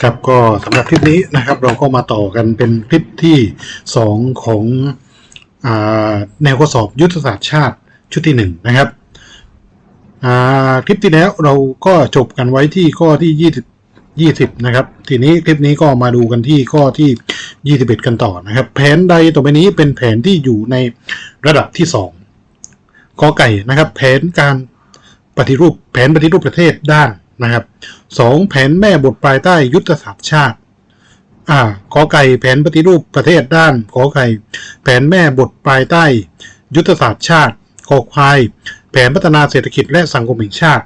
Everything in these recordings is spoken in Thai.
ครับก็สำหรับคลิปนี้นะครับ เราก็มาต่อกันเป็นคลิปที่สองของอแนวข้อสอบยุทธศาสตร์ชาติชุดที่หนึ่งนะครับคลิปที่แล้วเราก็จบกันไว้ที่ข้อที่ยี่สิบนะครับ ทีนี้คลิปนี้ก็มาดูกันที่ข้อที่ยี่สิบเอ็ดกันต่อนะครับ แผนใดต่อไปนี้เป็นแผนที่อยู่ในระดับที่สองกอไก่นะครับ แผนการ ปฏิรูปแผนปฏิรูปประเทศด้านนะครับสองแผนแม่บทภายใต้ยุทธศาสตร์ชาติอ่าขอไก่แผนปฏิรูปประเทศด้านขอไก่ แผนแม่บทภายใต้ ยุทธศาสตร์ชาติขอควาย แผนพัฒนาเศรษฐกิจและสังคมแห่งชาติ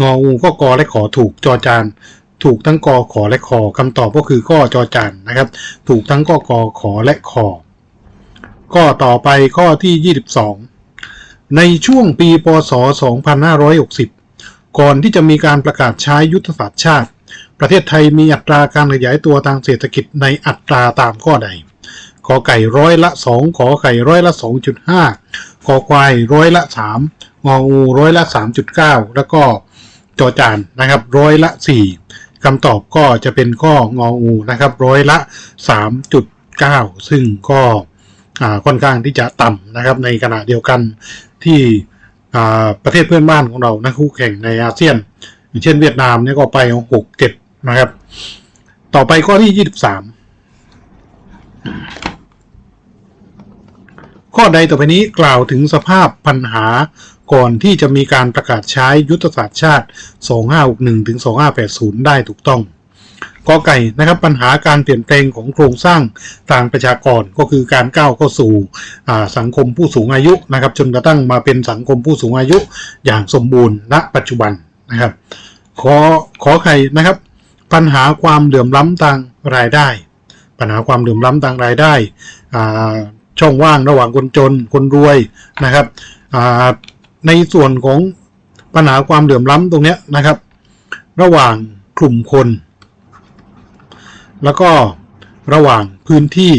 งองูก็กอและขอถูกจอจานถูกทั้งกอขอและขอคำตอบก็คือข้อจอจานนะครับ ถูกทั้งก็กอขอและขอข้อต่อไปข้อที่ 22 ในช่วงปีพศ 2560 ก่อนที่จะมีการประกาศใช้ยุทธศาสตร์ชาติ ประเทศไทยมีอัตราการขยายตัวทางเศรษฐกิจในอัตราตามข้อใดขอไก่ร้อยละ 2 ขอไก่ร้อยละ 2.5ขอควายร้อยละ 3 งองูร้อยละ 3.9 แล้วก็จอจานนะครับร้อยละ 4คำตอบก็จะเป็นข้ององูนะครับร้อยละ 3.9 ซึ่งก็ ค่อนข้างที่จะต่ำนะครับในขณะเดียวกันที่ประเทศเพื่อนบ้านของเรานะคู่แข่งในอาเซียน อย่างเช่นเวียดนามเนี่ยก็ไปหกเจ็ดนะครับ ต่อไปข้อที่ยี่สิบสามข้อใดต่อไปนี้กล่าวถึงสภาพปัญหาก่อนที่จะมีการประกาศใช้ยุทธศาสตร์ชาติ 2561ถึง2580 ได้ถูกต้อง กอไก่นะครับปัญหาการเปลี่ยนแปลงของโครงสร้างทางประชากรก็คือการก้าวเข้าสู่สังคมผู้สูงอายุนะครับ จนกระทั่งมาเป็นสังคมผู้สูงอายุอย่างสมบูรณ์ณปัจจุบันนะครับขอขอไข่นะครับ ปัญหาความเหลื่อมล้ำทางรายได้ ปัญหาความเหลื่อมล้ำทางรายได้ช่องว่างระหว่างคนจนคนรวยนะครับในส่วนของปัญหาความเหลื่อมล้ำตรงนี้นะครับ ระหว่างกลุ่มคน แล้วก็ระหว่างพื้นที่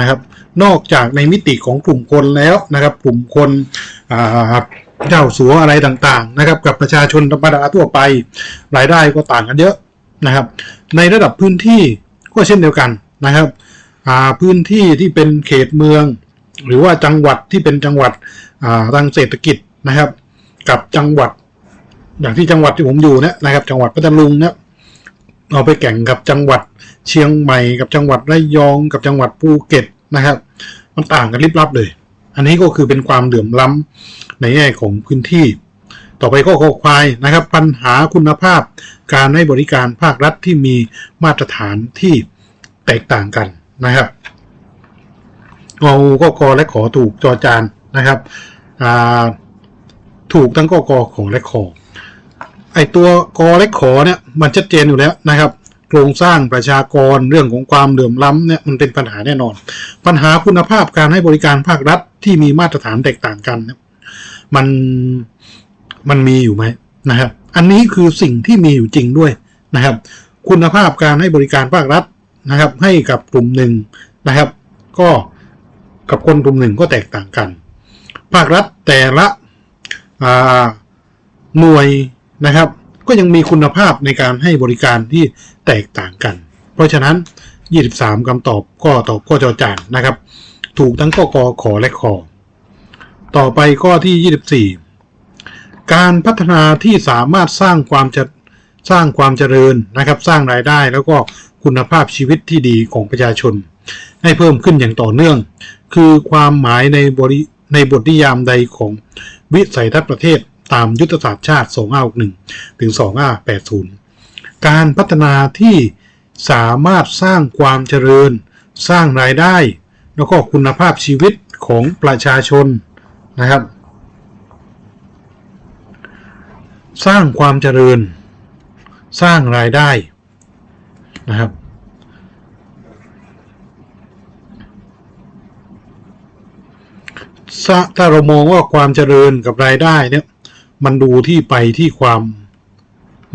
นะครับ นอกจากในมิติของกลุ่มคนแล้วนะครับ กลุ่มคนเจ้าสัวอะไรต่างๆนะครับ กับประชาชนธรรมดาทั่วไป รายได้ก็ต่างกันเยอะนะครับ ในระดับพื้นที่ก็เช่นเดียวกันนะครับพื้นที่ที่เป็นเขตเมือง หรือว่าจังหวัดที่เป็นจังหวัดทางเศรษฐกิจนะครับ กับจังหวัด อย่างที่จังหวัดที่ผมอยู่เนี่ยนะครับ จังหวัดพัทลุงเนี่ย เอาไปแข่งกับจังหวัดเชียงใหม่กับจังหวัดระยองกับจังหวัดภูเก็ตนะครับ มันต่างกันลิบลับเลย อันนี้ก็คือเป็นความเหลื่อมล้ำในแง่ของพื้นที่ ต่อไปก็ข้อควายนะครับ ปัญหาคุณภาพ การให้บริการภาครัฐที่มีมาตรฐานที่แตกต่างกันนะครับงองูก็กอและขอถูกจอจานนะครับถูกทั้งก็กอขอและขอ ไอตัวกอและขอเนี่ยมันชัดเจนอยู่แล้วนะครับ โครงสร้างประชากรเรื่องของความเหลื่อมล้ำเนี่ยมันเป็นปัญหาแน่นอน ปัญหาคุณภาพการให้บริการภาครัฐที่มีมาตรฐานแตกต่างกันเนี่ยมันมันมีอยู่ไหมนะครับ อันนี้คือสิ่งที่มีอยู่จริงด้วยนะครับ คุณภาพการให้บริการภาครัฐนะครับ ให้กับกลุ่มหนึ่งนะครับ ก็กับคนกลุ่มหนึ่งก็แตกต่างกัน ภาครัฐแต่ละหน่วย นะครับ ก็ยังมีคุณภาพในการให้บริการที่แตกต่างกัน เพราะฉะนั้น 23คำตอบก็ตอบก็จอจานนะครับ ถูกทั้งข้อกอขอและขอต่อไปข้อที่ 24 การพัฒนาที่สามารถสร้างความจะสร้างความเจริญนะครับ สร้างรายได้แล้วก็คุณภาพชีวิตที่ดีของประชาชน ให้เพิ่มขึ้นอย่างต่อเนื่อง คือความหมายในบริในบทนิยามใดของวิสัยทัศน์ประเทศ ตามยุทธศาสตร์ชาติ 2561 ถึง 2580 การพัฒนาที่สามารถสร้างความเจริญ สร้างรายได้ แล้วก็คุณภาพชีวิตของประชาชนนะครับ สร้างความเจริญ สร้างรายได้นะครับถ้าถ้าเรามองว่าความเจริญกับรายได้เนี่ย มันดูที่ไปที่ความ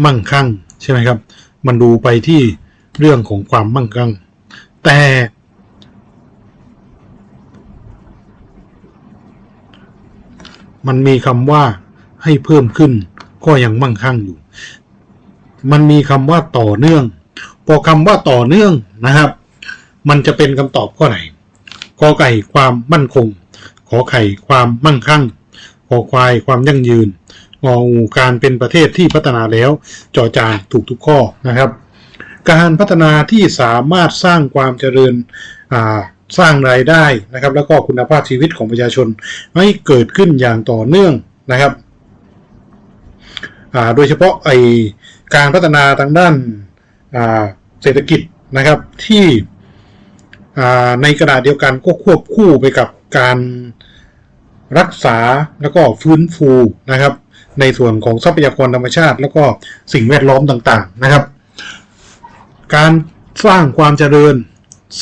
มั่งคั่งใช่ไหมครับ มันดูไปที่เรื่องของความมั่งคั่ง แต่มันมีคำว่าให้เพิ่มขึ้นก็ยังมั่งคั่งอยู่ มันมีคำว่าต่อเนื่อง พอคำว่าต่อเนื่องนะครับ มันจะเป็นคำตอบข้อไหนกอไก่ความมั่นคง ขอไข่ความมั่งคั่ง ขอควายความยั่งยืนงองูการเป็นประเทศที่พัฒนาแล้วจอจานถูกทุกข้อนะครับ การพัฒนาที่สามารถสร้างความเจริญสร้างรายได้นะครับ แล้วก็คุณภาพชีวิตของประชาชนให้เกิดขึ้นอย่างต่อเนื่องนะครับโดยเฉพาะไอการพัฒนาทางด้านาเศรษฐกิจนะครับที่ในกระดาษเดียวกันก็ควบคู่ไปกับการ รักษาแล้วก็ฟื้นฟูนะครับ ในส่วนของทรัพยากรธรรมชาติ แล้วก็สิ่งแวดล้อมต่างๆนะครับ การสร้างความเจริญ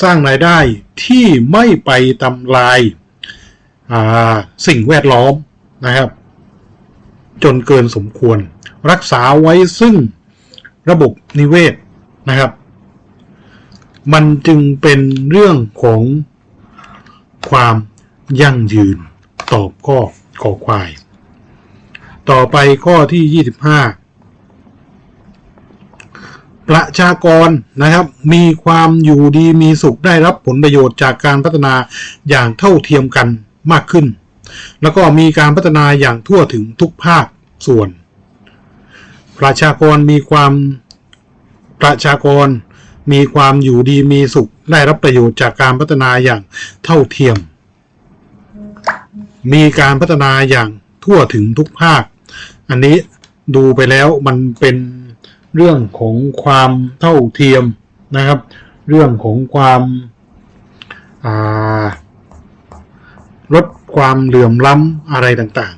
สร้างรายได้ที่ไม่ไปทำลายาสิ่งแวดล้อมนะครับ จนเกินสมควร รักษาไว้ซึ่งระบบนิเวศนะครับ มันจึงเป็นเรื่องของความยั่งยืน ตอบข้อขอควาย ต่อไปข้อที่25ประชากรนะครับมีความอยู่ดีมีสุขได้รับผลประโยชน์จากการพัฒนาอย่างเท่าเทียมกันมากขึ้น แล้วก็มีการพัฒนาอย่างทั่วถึงทุกภาคส่วน ประชากรมีความประชากรมีความอยู่ดีมีสุขได้รับประโยชน์จากการพัฒนาอย่างเท่าเทียม มีการพัฒนาอย่างทั่วถึงทุกภาค อันนี้ดูไปแล้วมันเป็นเรื่องของความเท่าเทียมนะครับ เรื่องของความาลดความเหลื่อมล้ำอะไรต่าง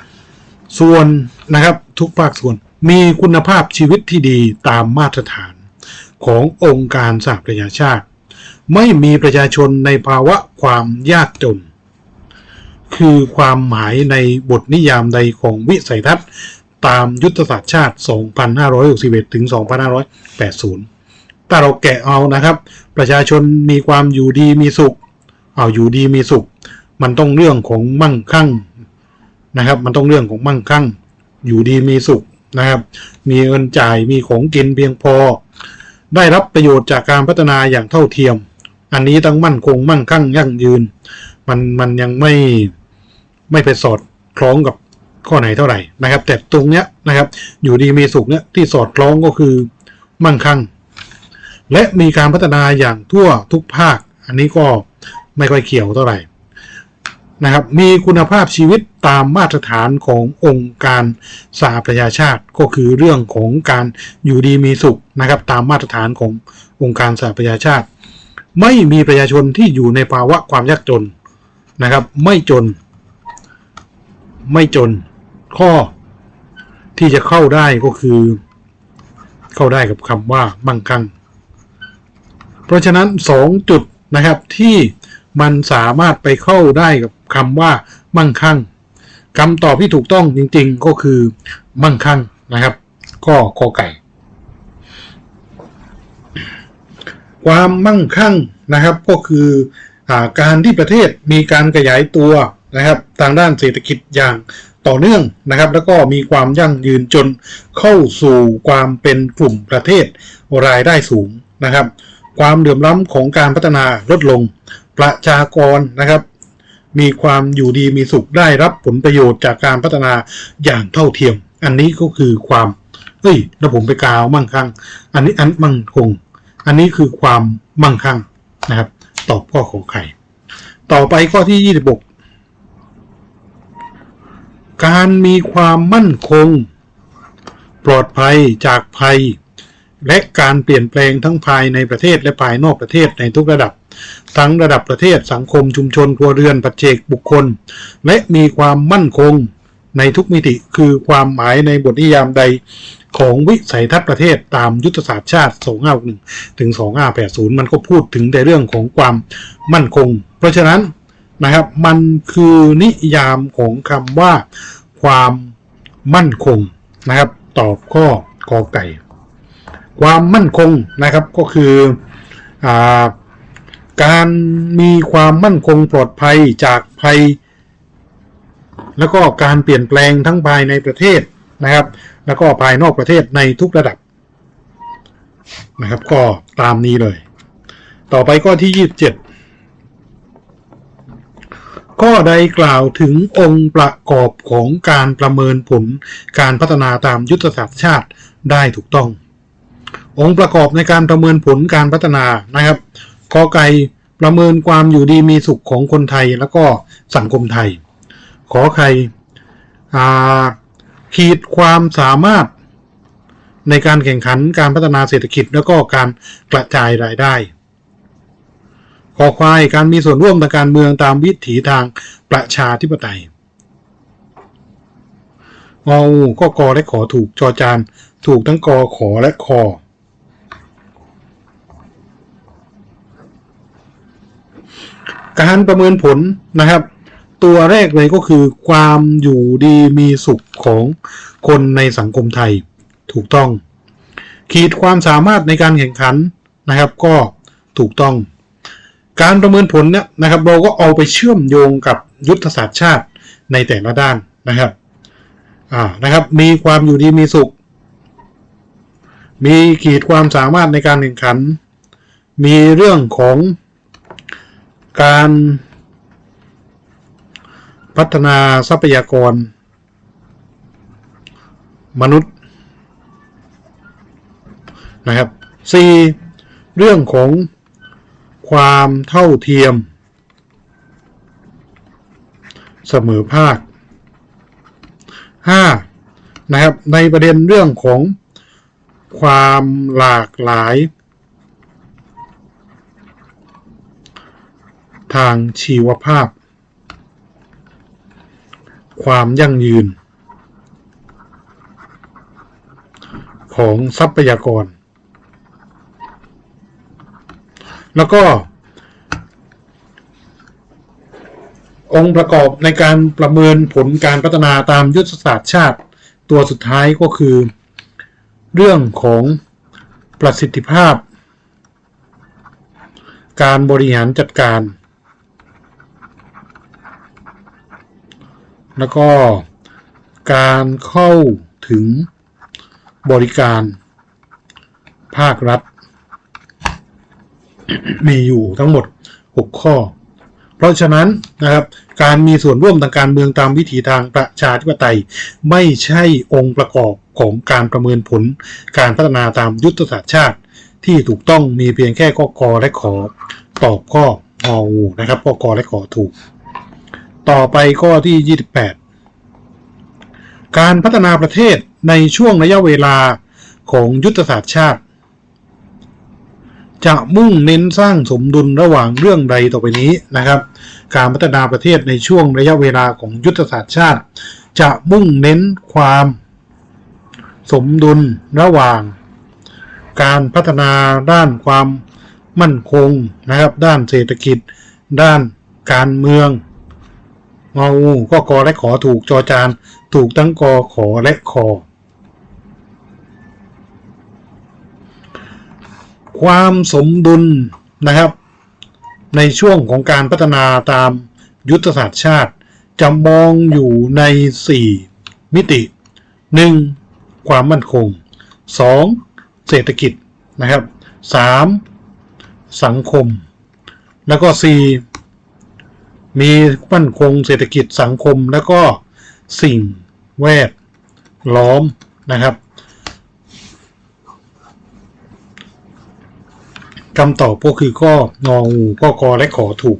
ๆ ส่วนนะครับทุกภาคส่วนมีคุณภาพชีวิตที่ดีตามมาตรฐานขององค์การสหประชาชาติ ไม่มีประชาชนในภาวะความยากจน คือความหมายในบทนิยามใดของวิสัยทัศน์ ตามยุทธศาสตร์ชาติ 2561 ถึง 2580ถ้าเราแกะเอานะครับ ประชาชนมีความอยู่ดีมีสุข เอาอยู่ดีมีสุข มันต้องเรื่องของมั่งคั่งนะครับ มันต้องเรื่องของมั่งคั่ง อยู่ดีมีสุขนะครับ มีเงินจ่ายมีของกินเพียงพอ ได้รับประโยชน์จากการพัฒนาอย่างเท่าเทียม อันนี้ต้องมั่นคงมั่งคั่งยั่งยืน มันมันยังไม่ ไม่ไปสอดคล้องกับข้อไหนเท่าไหร่นะครับ แต่ตรงเนี้ยนะครับ อยู่ดีมีสุขเนี้ยที่สอดคล้องก็คือมั่งคั่ง และมีการพัฒนาอย่างทั่วทุกภาค อันนี้ก็ไม่ค่อยเขียวเท่าไหร่นะครับมีคุณภาพชีวิตตามมาตรฐานขององค์การสหประชาชาติก็คือเรื่องของการอยู่ดีมีสุขนะครับ ตามมาตรฐานขององค์การสหประชาชาติ ไม่มีประชาชนที่อยู่ในภาวะความยากจนนะครับ ไม่จน ไม่จน ข้อที่จะเข้าได้ก็คือ เข้าได้กับคำว่ามั่งคั่ง เพราะฉะนั้นสองจุดนะครับที่มันสามารถไปเข้าได้กับคำว่า มั่งคั่งคำตอบที่ถูกต้องจริง ๆ ก็คือ มั่งคั่งนะครับก็กอไก่ ความมั่งคั่งนะครับก็คืออการที่ประเทศมีการขยายตัว นะครับทางด้านเศรษฐกิจอย่างต่อเนื่องนะครับ แล้วก็มีความยั่งยืนจนเข้าสู่ความเป็นกลุ่มประเทศรายได้สูงนะครับ ความเหลื่อมล้ำของการพัฒนาลดลง ประชากรนะครับ มีความอยู่ดีมีสุขได้รับผลประโยชน์จากการพัฒนาอย่างเท่าเทียม อันนี้ก็คือความเฮ้ยแล้วผมไปกล่าวมั่งคั่งอันนี้อันมั่งคง อันนี้คือความมั่งคั่งนะครับ ตอบข้อของใครต่อไปข้อที่ 26 การมีความมั่นคง ปลอดภัยจากภัย และการเปลี่ยนแปลงทั้งภายในประเทศและภายนอกประเทศในทุกระดับ ทั้งระดับประเทศสังคมชุมชนครัวเรือนปัจเจกบุคคล และมีความมั่นคงในทุกมิติคือความหมายในบทนิยามใดของวิสัยทัศน์ประเทศตามยุทธศาสตร์ชาติ 2561 ถึง 2580 มันก็พูดถึงในเรื่องของความมั่นคง เพราะฉะนั้น นะครับ มันคือนิยามของคำว่า ความมั่นคงนะครับ ตอบข้อกอไก่ ความมั่นคงนะครับก็คืออการมีความมั่นคงปลอดภัยจากภัย แล้วก็การเปลี่ยนแปลงทั้งภายในประเทศนะครับ แล้วก็ภายนอกประเทศในทุกระดับนะครับ ก็ตามนี้เลย ต่อไปข้อที่ 27 ข้อใดกล่าวถึงองค์ประกอบของการประเมินผลการพัฒนาตามยุทธศาสตร์ชาติได้ถูกต้อง องค์ประกอบในการประเมินผลการพัฒนานะครับกอไก่ประเมินความอยู่ดีมีสุขของคนไทยแล้วก็สังคมไทย ขอไข่ขีดความสามารถในการแข่งขันการพัฒนาเศรษฐกิจแล้วก็การกระจายรายได้ ขอควายการมีส่วนร่วมทางการเมืองตามวิถีทางประชาธิปไตยงองูก็กอและขอถูกจอจานถูกทั้งกอขอและคอการประเมินผลนะครับ ตัวแรกเลยก็คือความอยู่ดีมีสุขของคนในสังคมไทยถูกต้อง ขีดความสามารถในการแข่งขันนะครับ ก็ถูกต้อง การประเมินผลเนี่ยนะครับ เราก็เอาไปเชื่อมโยงกับยุทธศาสตร์ชาติในแต่ละด้านนะครับอ่านะครับ มีความอยู่ดีมีสุข มีขีดความสามารถในการแข่งขัน มีเรื่องของการพัฒนาทรัพยากร มนุษย์นะครับ 4. เรื่องของ ความเท่าเทียม เสมอภาค 5. นะครับ ในประเด็นเรื่องของความหลากหลาย ทางชีวภาพ ความยั่งยืน ของทรัพยากร แล้วก็ องค์ประกอบในการประเมินผลการพัฒนาตามยุทธศาสตร์ชาติ ตัวสุดท้ายก็คือ เรื่องของประสิทธิภาพ การบริหารจัดการ แล้วก็การเข้าถึงบริการภาครัฐ มีอยู่ทั้งหมด 6 ข้อ เพราะฉะนั้นนะครับ การมีส่วนร่วมทางการเมืองตามวิถีทางประชาธิปไตย ไม่ใช่องค์ประกอบของการประเมินผล การพัฒนาตามยุทธศาสตร์ชาติ ที่ถูกต้องมีเพียงแค่ข้อกอและขอตอบข้ององูนะครับข้อกอและขอถูก ต่อไปข้อที่ 28 การพัฒนาประเทศในช่วงระยะเวลาของยุทธศาสตร์ชาติ จะมุ่งเน้นสร้างสมดุลระหว่างเรื่องใดต่อไปนี้นะครับ การพัฒนาประเทศในช่วงระยะเวลาของยุทธศาสตร์ชาติ จะมุ่งเน้นความสมดุลระหว่าง การพัฒนาด้านความมั่นคงนะครับ ด้านเศรษฐกิจ ด้านการเมืองงองูก็กอและขอถูกจอจาน ถูกทั้งกอขอและคอ ความสมดุลนะครับ ในช่วงของการพัฒนาตามยุทธศาสตร์ชาติ จะมองอยู่ใน 4 มิติ 1. ความมั่นคง 2. เศรษฐกิจนะครับ 3. สังคม แล้วก็ 4. มีมั่นคงเศรษฐกิจสังคมแล้วก็สิ่งแวดล้อมนะครับ คำตอบก็คือก็งองูข้อกอและขอถูก